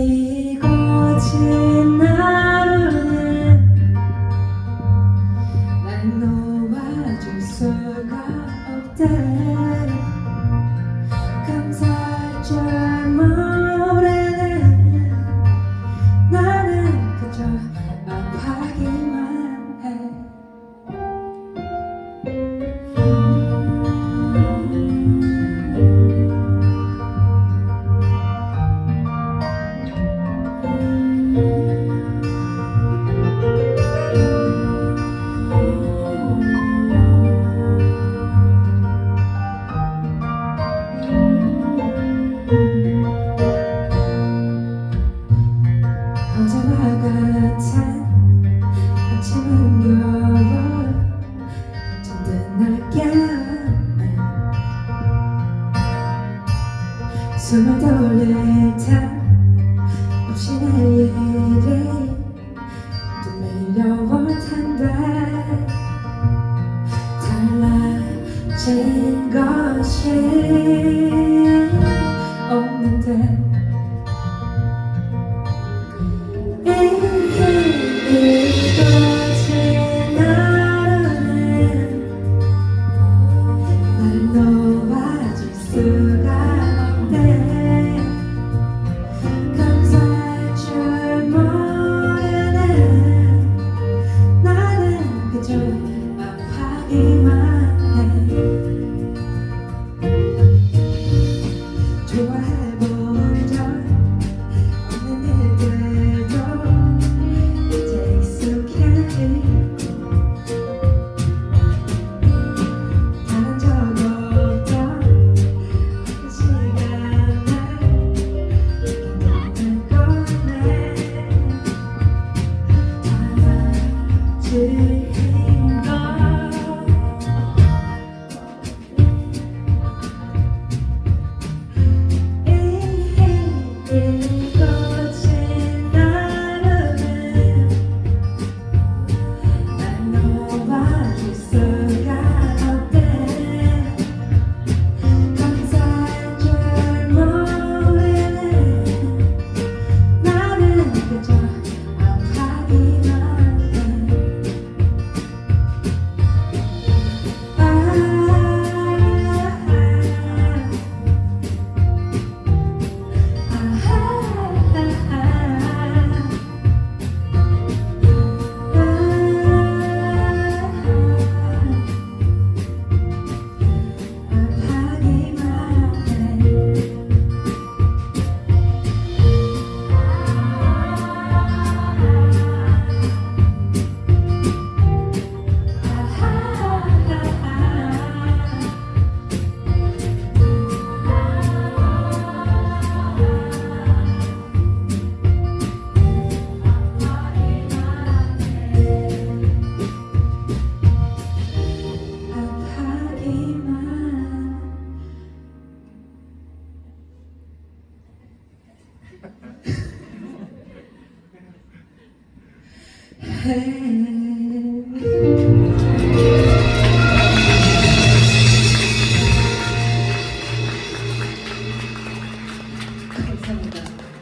이 거친 하루는 날 놓아줄 수가 없다 감사할 줄만 숨을 돌릴 틈 없이 나의 일이 또 밀려올 텐데 달라진 것이 없는데. head.